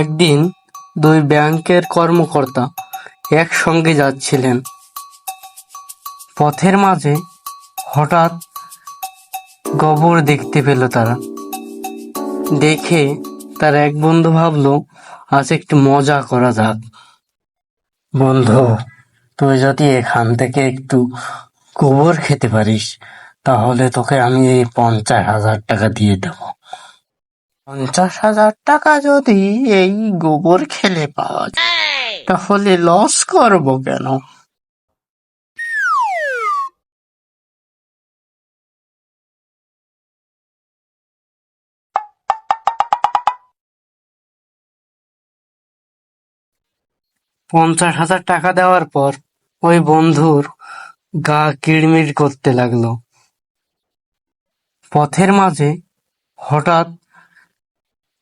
একদিন দুই ব্যাংকের কর্মকর্তা একসঙ্গে যাচ্ছিলেন। পথের মাঝে হঠাৎ গোবর দেখতে পেল তারা। দেখে তার এক বন্ধু ভাবলো, আজ একটু মজা করা যাক। বন্ধু, তুই যদি এখান থেকে একটু গোবর খেতে পারিস, তাহলে তোকে আমি এই পঞ্চাশ হাজার টাকা দিয়ে দেবো। পঞ্চাশ হাজার টাকা যদি এই গোবর খেলে পাওয়া যায় তাহলে লস করব কেন? পঞ্চাশ হাজার টাকা দেওয়ার পর ওই বন্ধুর গা কিড়মিড় করতে লাগল। পথের মাঝে হঠাৎ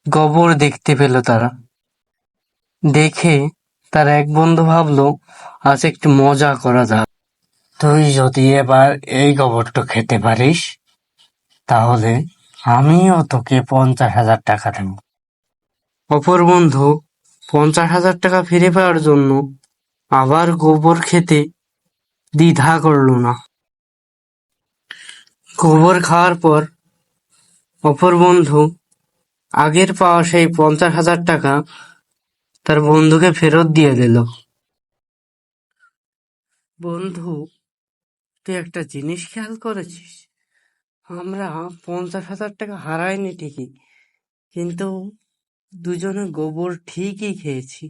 গোবর দেখতে পেল তারা। দেখে তার এক বন্ধু ভাবলো, আজ একটু মজা করা যাক। তুই যদি এবার এই গোবরটা খেতে পারিস, তাহলে আমিও তোকে পঞ্চাশ হাজার টাকা দেব। অপর বন্ধু পঞ্চাশ হাজার টাকা ফিরে পাওয়ার জন্য আবার গোবর খেতে দ্বিধা করল না। গোবর খাওয়ার পর অপর বন্ধু আগের পাওয়া সেই পঞ্চাশ হাজার টাকা তার বন্ধুকে ফেরত দিয়ে দিল। বন্ধু, তুই একটা জিনিস খেয়াল করেছিস? আমরা পঞ্চাশ হাজার টাকা হারাইনি ঠিকই, কিন্তু দুজনে গোবর ঠিকই খেয়েছি।